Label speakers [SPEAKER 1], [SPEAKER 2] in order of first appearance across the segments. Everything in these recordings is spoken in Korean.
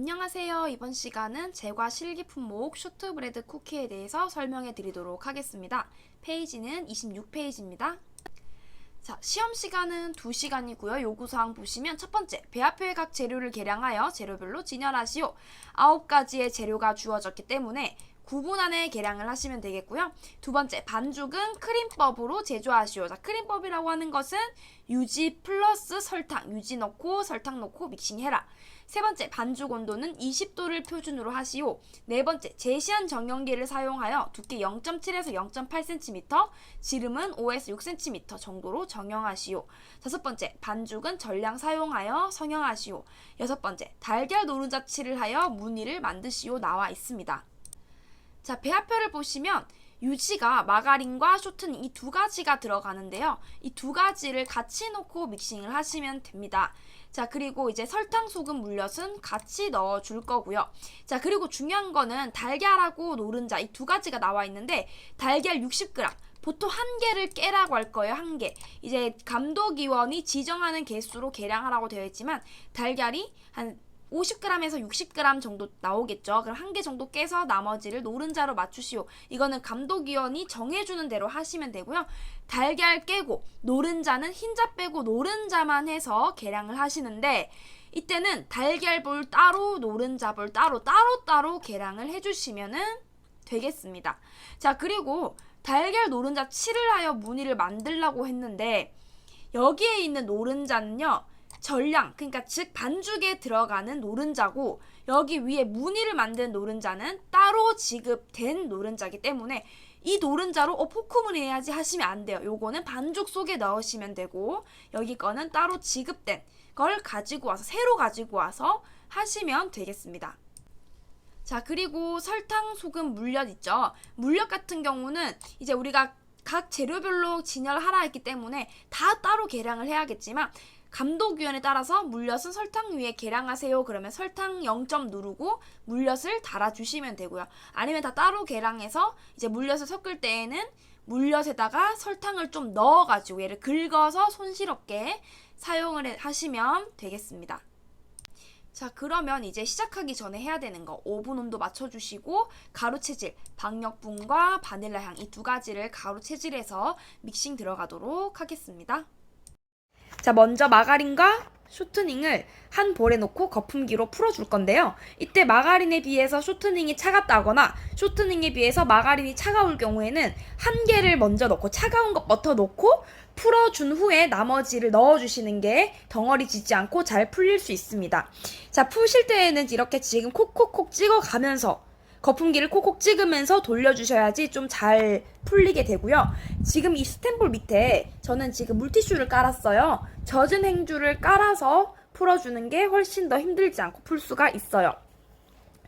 [SPEAKER 1] 안녕하세요. 이번 시간은 제과 실기 품목 쇼트브레드 쿠키에 대해서 설명해 드리도록 하겠습니다. 페이지는 26페이지입니다. 자, 시험 시간은 2시간이고요. 요구사항 보시면 첫 번째, 배합표의 각 재료를 계량하여 재료별로 진열하시오. 9가지의 재료가 주어졌기 때문에 9분 안에 계량을 하시면 되겠고요. 두 번째, 반죽은 크림법으로 제조하시오. 자, 크림법이라고 하는 것은 유지 플러스 설탕, 유지 넣고 설탕 넣고 믹싱해라. 세 번째, 반죽 온도는 20도를 표준으로 하시오. 네 번째, 제시한 정연기를 사용하여 두께 0.7에서 0.8cm, 지름은 5에서 6cm 정도로 정형하시오. 다섯 번째, 반죽은 전량 사용하여 성형하시오. 여섯 번째, 달걀 노른자 칠을 하여 무늬를 만드시오. 나와 있습니다. 자, 배합표를 보시면 유지가 마가린과 쇼트닝 이두 가지가 들어가는데요. 이 두 가지를 같이 놓고 믹싱을 하시면 됩니다. 자, 그리고 이제 설탕, 소금, 물엿은 같이 넣어 줄 거고요. 자, 그리고 중요한 거는 달걀하고 노른자 이 두 가지가 나와 있는데 달걀 60g 보통 한 개를 깨라고 할 거예요. 한 개. 이제 감독위원이 지정하는 개수로 계량하라고 되어 있지만 달걀이 한 50g에서 60g 정도 나오겠죠. 그럼 한 개 정도 깨서 나머지를 노른자로 맞추시오. 이거는 감독위원이 정해주는 대로 하시면 되고요. 달걀 깨고 노른자는 흰자 빼고 노른자만 해서 계량을 하시는데 이때는 달걀볼 따로 노른자볼 따로 따로따로 계량을 해주시면은 되겠습니다. 자 그리고 달걀 노른자 칠을 하여 무늬를 만들라고 했는데 여기에 있는 노른자는요 전량 그러니까 즉 반죽에 들어가는 노른자고 여기 위에 무늬를 만든 노른자는 따로 지급된 노른자기 때문에 이 노른자로 어 포크무늬 해야지 하시면 안 돼요. 요거는 반죽 속에 넣으시면 되고 여기 거는 따로 지급된 걸 가지고 와서 새로 가지고 와서 하시면 되겠습니다. 자, 그리고 설탕, 소금, 물엿 있죠. 물엿 같은 경우는 이제 우리가 각 재료별로 진열하라 했기 때문에 다 따로 계량을 해야겠지만 감독위원에 따라서 물엿은 설탕 위에 계량하세요. 그러면 설탕 0점 누르고 물엿을 달아주시면 되고요. 아니면 다 따로 계량해서 이제 물엿을 섞을 때에는 물엿에다가 설탕을 좀 넣어가지고 얘를 긁어서 손실없게 사용을 해- 하시면 되겠습니다. 자, 그러면 이제 시작하기 전에 해야 되는 거 오븐 온도 맞춰주시고 가루 체질, 박력분과 바닐라 향 이 두 가지를 가루 체질해서 믹싱 들어가도록 하겠습니다. 자, 먼저 마가린과 쇼트닝을 한 볼에 넣고 거품기로 풀어줄 건데요. 이때 마가린에 비해서 쇼트닝이 차갑다거나 쇼트닝에 비해서 마가린이 차가울 경우에는 한 개를 먼저 넣고 차가운 것부터 넣고 풀어준 후에 나머지를 넣어주시는 게 덩어리 지지 않고 잘 풀릴 수 있습니다. 자, 푸실 때에는 이렇게 지금 콕콕콕 찍어가면서 거품기를 콕콕 찍으면서 돌려주셔야지 좀 잘 풀리게 되고요. 지금 이 스탠볼 밑에 저는 지금 물티슈를 깔았어요. 젖은 행주를 깔아서 풀어주는 게 훨씬 더 힘들지 않고 풀 수가 있어요.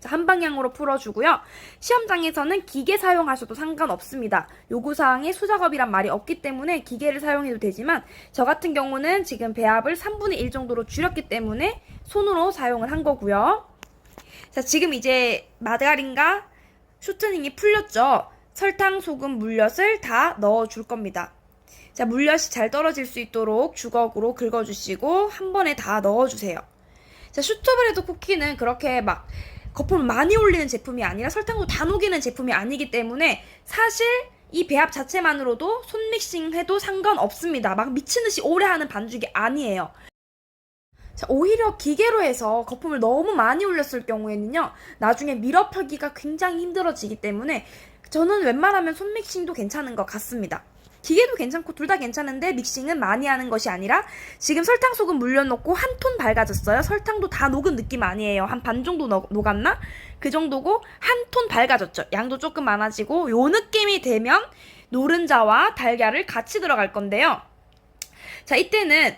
[SPEAKER 1] 자, 한 방향으로 풀어주고요. 시험장에서는 기계 사용하셔도 상관없습니다. 요구사항에 수작업이란 말이 없기 때문에 기계를 사용해도 되지만 저 같은 경우는 지금 배합을 3분의 1 정도로 줄였기 때문에 손으로 사용을 한 거고요. 자, 지금 이제 마가린과 쇼트닝이 풀렸죠? 설탕, 소금, 물엿을 다 넣어줄 겁니다. 자, 물엿이 잘 떨어질 수 있도록 주걱으로 긁어주시고 한 번에 다 넣어주세요. 자, 슈트브레드 쿠키는 그렇게 막 거품을 많이 올리는 제품이 아니라 설탕도 다 녹이는 제품이 아니기 때문에 사실 이 배합 자체만으로도 손 믹싱 해도 상관없습니다. 막 미친 듯이 오래 하는 반죽이 아니에요. 자, 오히려 기계로 해서 거품을 너무 많이 올렸을 경우에는요, 나중에 밀어 펴기가 굉장히 힘들어지기 때문에 저는 웬만하면 손 믹싱도 괜찮은 것 같습니다. 기계도 괜찮고 둘 다 괜찮은데 믹싱은 많이 하는 것이 아니라 지금 설탕 소금 물엿 넣고 한 톤 밝아졌어요. 설탕도 다 녹은 느낌 아니에요. 한 반 정도 녹, 녹았나? 그 정도고 한 톤 밝아졌죠. 양도 조금 많아지고 요 느낌이 되면 노른자와 달걀을 같이 들어갈 건데요. 자, 이때는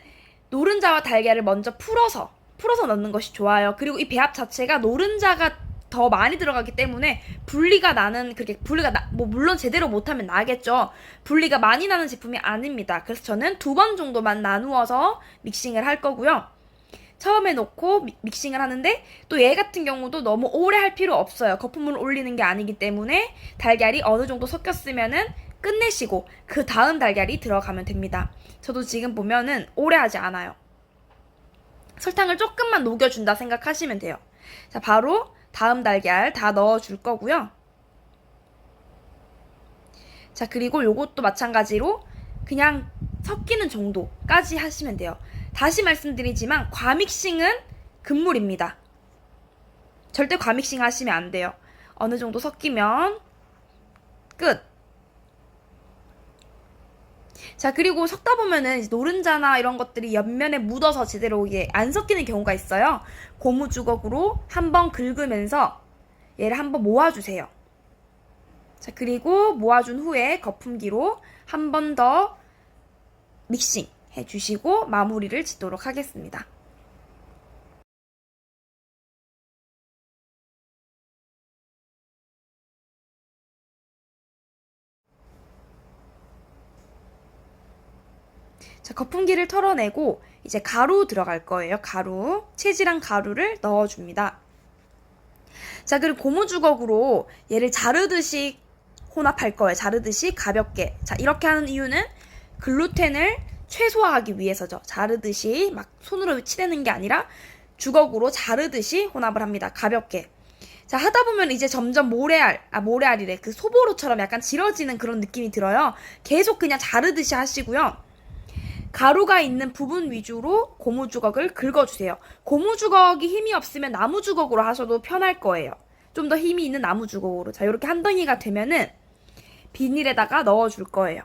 [SPEAKER 1] 노른자와 달걀을 먼저 풀어서 풀어서 넣는 것이 좋아요. 그리고 이 배합 자체가 노른자가 더 많이 들어가기 때문에 분리가 나는 그렇게 분리가 나, 뭐 물론 제대로 못하면 나겠죠. 분리가 많이 나는 제품이 아닙니다. 그래서 저는 두 번 정도만 나누어서 믹싱을 할 거고요. 처음에 넣고 미- 믹싱을 하는데 또 얘 같은 경우도 너무 오래 할 필요 없어요. 거품을 올리는 게 아니기 때문에 달걀이 어느 정도 섞였으면은 끝내시고 그 다음 달걀이 들어가면 됩니다. 저도 지금 보면은 오래 하지 않아요. 설탕을 조금만 녹여준다 생각하시면 돼요. 자, 바로 다음 달걀 다 넣어줄 거고요. 자, 그리고 요것도 마찬가지로 그냥 섞이는 정도까지 하시면 돼요. 다시 말씀드리지만 과믹싱은 금물입니다. 절대 과믹싱 하시면 안 돼요. 어느 정도 섞이면 끝. 자, 그리고 섞다 보면은 노른자나 이런 것들이 옆면에 묻어서 제대로 이게 안 섞이는 경우가 있어요. 고무 주걱으로 한번 긁으면서 얘를 한번 모아주세요. 자, 그리고 모아준 후에 거품기로 한 번 더 믹싱 해주시고 마무리를 짓도록 하겠습니다. 자, 거품기를 털어내고 이제 가루 들어갈 거예요. 가루. 체질한 가루를 넣어줍니다. 자, 그리고 고무주걱으로 얘를 자르듯이 혼합할 거예요. 자르듯이 가볍게. 자, 이렇게 하는 이유는 글루텐을 최소화하기 위해서죠. 자르듯이 막 손으로 치대는 게 아니라 주걱으로 자르듯이 혼합을 합니다. 가볍게. 자, 하다 보면 이제 점점 모래알, 아, 모래알이래. 그 소보루처럼 약간 질어지는 그런 느낌이 들어요. 계속 그냥 자르듯이 하시고요. 가루가 있는 부분 위주로 고무 주걱을 긁어주세요. 고무 주걱이 힘이 없으면 나무 주걱으로 하셔도 편할 거예요. 좀 더 힘이 있는 나무 주걱으로. 자, 이렇게 한 덩이가 되면은 비닐에다가 넣어줄 거예요.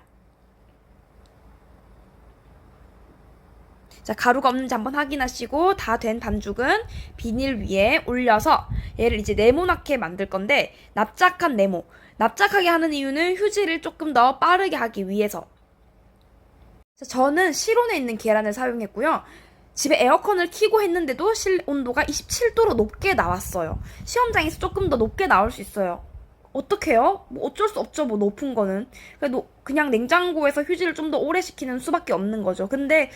[SPEAKER 1] 자, 가루가 없는지 한번 확인하시고 다 된 반죽은 비닐 위에 올려서 얘를 이제 네모나게 만들 건데 납작한 네모. 납작하게 하는 이유는 휴지를 조금 더 빠르게 하기 위해서. 자, 저는 실온에 있는 계란을 사용했고요. 집에 에어컨을 켜고 했는데도 실 온도가 27도로 높게 나왔어요. 시험장에서 조금 더 높게 나올 수 있어요. 어떡해요? 뭐 어쩔 수 없죠. 뭐 높은 거는. 그래도 그냥 냉장고에서 휴지를 좀 더 오래 식히는 수밖에 없는 거죠. 근데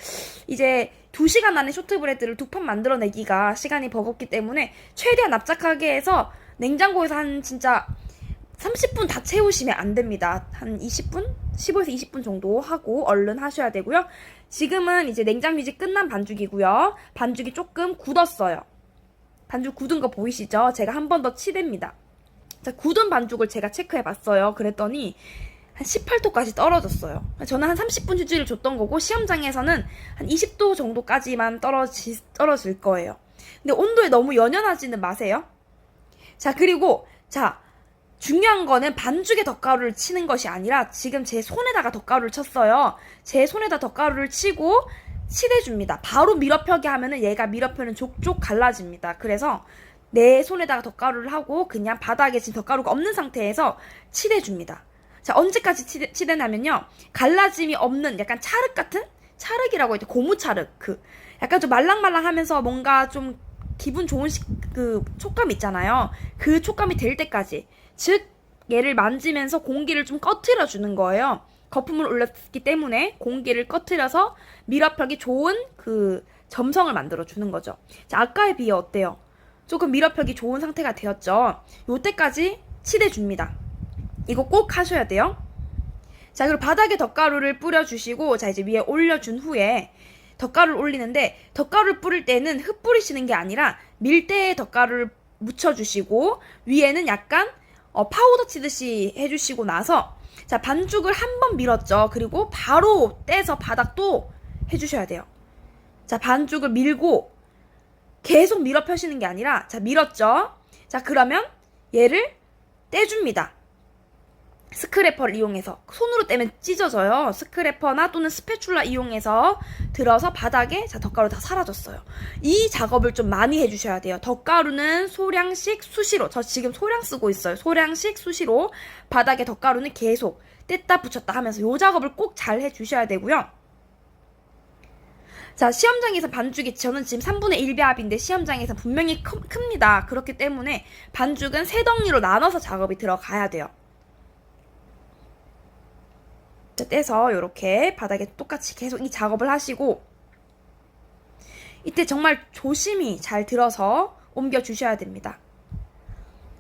[SPEAKER 1] 이제 2시간 안에 쇼트브레드를 두 판 만들어내기가 시간이 버겁기 때문에 최대한 납작하게 해서 냉장고에서 한 진짜 30분 다 채우시면 안 됩니다. 한 20분? 15에서 20분 정도 하고 얼른 하셔야 되고요. 지금은 이제 냉장 휴지 끝난 반죽이고요. 반죽이 조금 굳었어요. 반죽 굳은 거 보이시죠? 제가 한 번 더 치댑니다. 자, 굳은 반죽을 제가 체크해 봤어요. 그랬더니 한 18도까지 떨어졌어요. 저는 한 30분 휴지를 줬던 거고 시험장에서는 한 20도 정도까지만 떨어지, 떨어질 거예요. 근데 온도에 너무 연연하지는 마세요. 자, 그리고 자, 중요한 거는 반죽에 덧가루를 치는 것이 아니라 지금 제 손에다가 덧가루를 쳤어요. 제 손에다 덧가루를 치고 칠해줍니다. 바로 밀어펴기 하면은 얘가 밀어펴는 족족 갈라집니다. 그래서 내 손에다가 덧가루를 하고 그냥 바닥에 지금 덧가루가 없는 상태에서 칠해줍니다. 자, 언제까지 치, 칠해냐면요. 갈라짐이 없는 약간 찰흙 같은? 찰흙이라고 해도 고무 찰흙. 그, 약간 좀 말랑말랑 하면서 뭔가 좀 기분 좋은 식, 그 촉감 있잖아요. 그 촉감이 될 때까지. 즉, 얘를 만지면서 공기를 좀 꺼트려 주는 거예요. 거품을 올렸기 때문에 공기를 꺼트려서 밀어펴기 좋은 그 점성을 만들어 주는 거죠. 자, 아까에 비해 어때요? 조금 밀어펴기 좋은 상태가 되었죠. 요때까지 칠해 줍니다. 이거 꼭 하셔야 돼요. 자, 그리고 바닥에 덧가루를 뿌려 주시고, 자, 이제 위에 올려 준 후에 덧가루를 올리는데, 덧가루를 뿌릴 때는 흙 뿌리시는 게 아니라 밀대에 덧가루를 묻혀 주시고, 위에는 약간 어, 파우더 치듯이 해주시고 나서, 자, 반죽을 한 번 밀었죠. 그리고 바로 떼서 바닥도 해주셔야 돼요. 자, 반죽을 밀고, 계속 밀어 펴시는 게 아니라, 자, 밀었죠? 자, 그러면 얘를 떼줍니다. 스크래퍼를 이용해서 손으로 떼면 찢어져요. 스크래퍼나 또는 스패출라 이용해서 들어서 바닥에 자 덧가루 다 사라졌어요. 이 작업을 좀 많이 해주셔야 돼요. 덧가루는 소량씩 수시로 저 지금 소량 쓰고 있어요. 소량씩 수시로 바닥에 덧가루는 계속 뗐다 붙였다 하면서 이 작업을 꼭 잘 해주셔야 되고요. 자, 시험장에서 반죽이 저는 지금 3분의 1 배합인데 시험장에서 분명히 크, 큽니다. 그렇기 때문에 반죽은 세 덩이로 나눠서 작업이 들어가야 돼요. 떼서 이렇게 바닥에 똑같이 계속 이 작업을 하시고 이때 정말 조심히 잘 들어서 옮겨 주셔야 됩니다.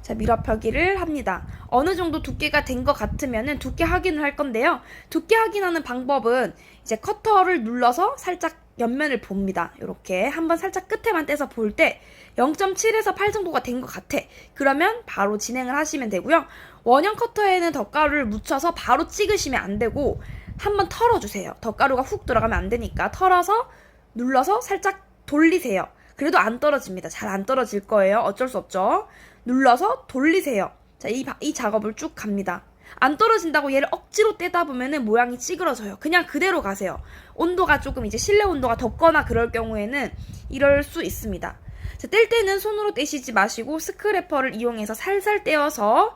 [SPEAKER 1] 자, 밀어 펴기를 합니다. 어느 정도 두께가 된 것 같으면은 두께 확인을 할 건데요. 두께 확인하는 방법은 이제 커터를 눌러서 살짝 옆면을 봅니다. 이렇게 한번 살짝 끝에만 떼서 볼 때 0.7에서 8 정도가 된 것 같아. 그러면 바로 진행을 하시면 되고요. 원형 커터에는 덧가루를 묻혀서 바로 찍으시면 안 되고 한번 털어주세요. 덧가루가 훅 들어가면 안 되니까 털어서 눌러서 살짝 돌리세요. 그래도 안 떨어집니다. 잘 안 떨어질 거예요. 어쩔 수 없죠. 눌러서 돌리세요. 자, 이, 바- 이 작업을 쭉 갑니다. 안 떨어진다고 얘를 억지로 떼다 보면은 모양이 찌그러져요. 그냥 그대로 가세요. 온도가 조금 이제 실내 온도가 덥거나 그럴 경우에는 이럴 수 있습니다. 자, 뗄 때는 손으로 떼시지 마시고 스크래퍼를 이용해서 살살 떼어서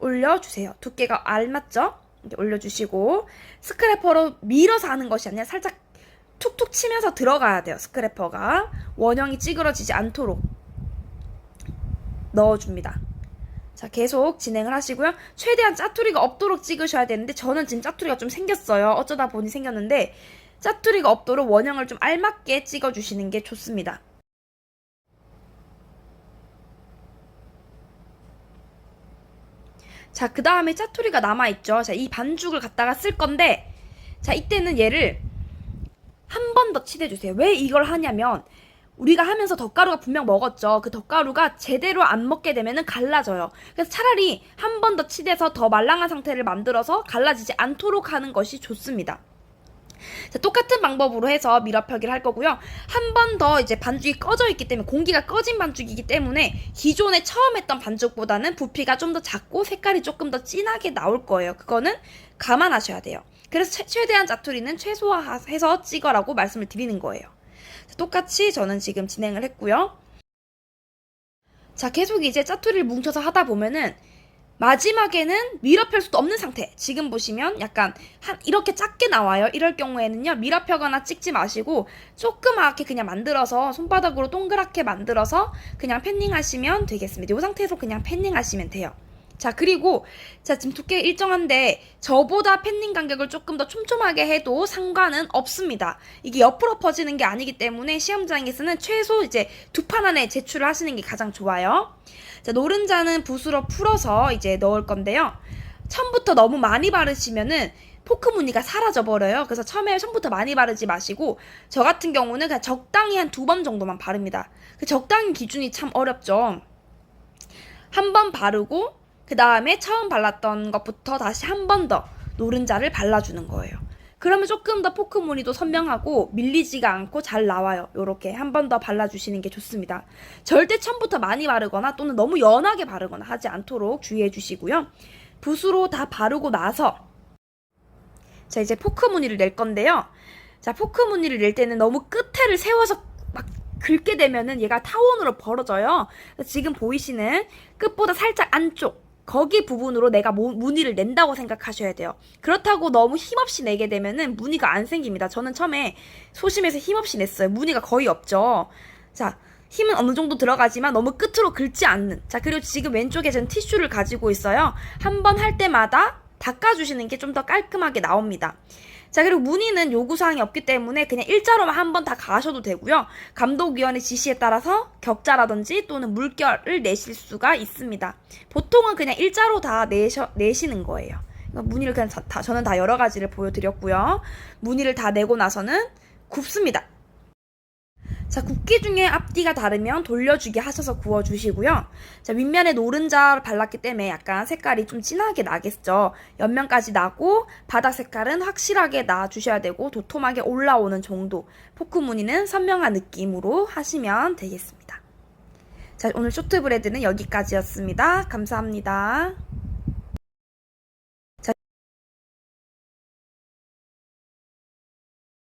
[SPEAKER 1] 올려주세요. 두께가 알맞죠? 올려주시고 스크래퍼로 밀어서 하는 것이 아니라 살짝 툭툭 치면서 들어가야 돼요. 스크래퍼가 원형이 찌그러지지 않도록 넣어줍니다. 자, 계속 진행을 하시고요. 최대한 짜투리가 없도록 찍으셔야 되는데 저는 지금 짜투리가 좀 생겼어요. 어쩌다 보니 생겼는데 짜투리가 없도록 원형을 좀 알맞게 찍어주시는 게 좋습니다. 자, 그 다음에 짜투리가 남아있죠. 자, 이 반죽을 갖다가 쓸 건데, 자, 이때는 얘를 한 번 더 칠해주세요. 왜 이걸 하냐면, 우리가 하면서 덧가루가 분명 먹었죠. 그 덧가루가 제대로 안 먹게 되면은 갈라져요. 그래서 차라리 한 번 더 치대서 더 말랑한 상태를 만들어서 갈라지지 않도록 하는 것이 좋습니다. 자, 똑같은 방법으로 해서 밀어펴기를 할 거고요. 한 번 더 이제 반죽이 꺼져 있기 때문에 공기가 꺼진 반죽이기 때문에 기존에 처음 했던 반죽보다는 부피가 좀 더 작고 색깔이 조금 더 진하게 나올 거예요. 그거는 감안하셔야 돼요. 그래서 최, 최대한 짜투리는 최소화해서 찍어라고 말씀을 드리는 거예요. 자, 똑같이 저는 지금 진행을 했고요. 자, 계속 이제 짜투리를 뭉쳐서 하다 보면은 마지막에는 밀어펼 수도 없는 상태. 지금 보시면 약간 한 이렇게 작게 나와요. 이럴 경우에는요. 밀어펴거나 찍지 마시고 조그맣게 그냥 만들어서 손바닥으로 동그랗게 만들어서 그냥 팬닝 하시면 되겠습니다. 이 상태에서 그냥 팬닝 하시면 돼요. 자, 그리고 자, 지금 두께 일정한데 저보다 팬닝 간격을 조금 더 촘촘하게 해도 상관은 없습니다. 이게 옆으로 퍼지는 게 아니기 때문에 시험장에서는 최소 이제 두 판 안에 제출을 하시는 게 가장 좋아요. 자, 노른자는 붓으로 풀어서 이제 넣을 건데요. 처음부터 너무 많이 바르시면은 포크 무늬가 사라져 버려요. 그래서 처음에 처음부터 많이 바르지 마시고 저 같은 경우는 그냥 적당히 한 두 번 정도만 바릅니다. 그 적당히 기준이 참 어렵죠. 한 번 바르고 그 다음에 처음 발랐던 것부터 다시 한 번 더 노른자를 발라주는 거예요. 그러면 조금 더 포크 무늬도 선명하고 밀리지가 않고 잘 나와요. 요렇게 한 번 더 발라주시는 게 좋습니다. 절대 처음부터 많이 바르거나 또는 너무 연하게 바르거나 하지 않도록 주의해 주시고요. 붓으로 다 바르고 나서 자 이제 포크 무늬를 낼 건데요. 자 포크 무늬를 낼 때는 너무 끝에를 세워서 막 긁게 되면은 얘가 타원으로 벌어져요. 지금 보이시는 끝보다 살짝 안쪽 거기 부분으로 내가 모- 무늬를 낸다고 생각하셔야 돼요. 그렇다고 너무 힘없이 내게 되면은 무늬가 안 생깁니다. 저는 처음에 소심해서 힘없이 냈어요. 무늬가 거의 없죠. 자, 힘은 어느 정도 들어가지만 너무 끝으로 긁지 않는. 자, 그리고 지금 왼쪽에 저는 티슈를 가지고 있어요. 한 번 할 때마다 닦아주시는 게 좀 더 깔끔하게 나옵니다. 자, 그리고 무늬는 요구사항이 없기 때문에 그냥 일자로만 한 번 다 가셔도 되고요. 감독위원의 지시에 따라서 격자라든지 또는 물결을 내실 수가 있습니다. 보통은 그냥 일자로 다 내셔, 내시는 거예요. 그러니까 무늬를 그냥 다, 다- 저는 다 여러 가지를 보여드렸고요. 무늬를 다 내고 나서는 굽습니다. 자, 굽기 중에 앞뒤가 다르면 돌려주기 하셔서 구워주시고요. 자, 윗면에 노른자를 발랐기 때문에 약간 색깔이 좀 진하게 나겠죠. 옆면까지 나고 바닥 색깔은 확실하게 놔주셔야 되고 도톰하게 올라오는 정도. 포크 무늬는 선명한 느낌으로 하시면 되겠습니다. 자, 오늘 쇼트 브레드는 여기까지였습니다. 감사합니다.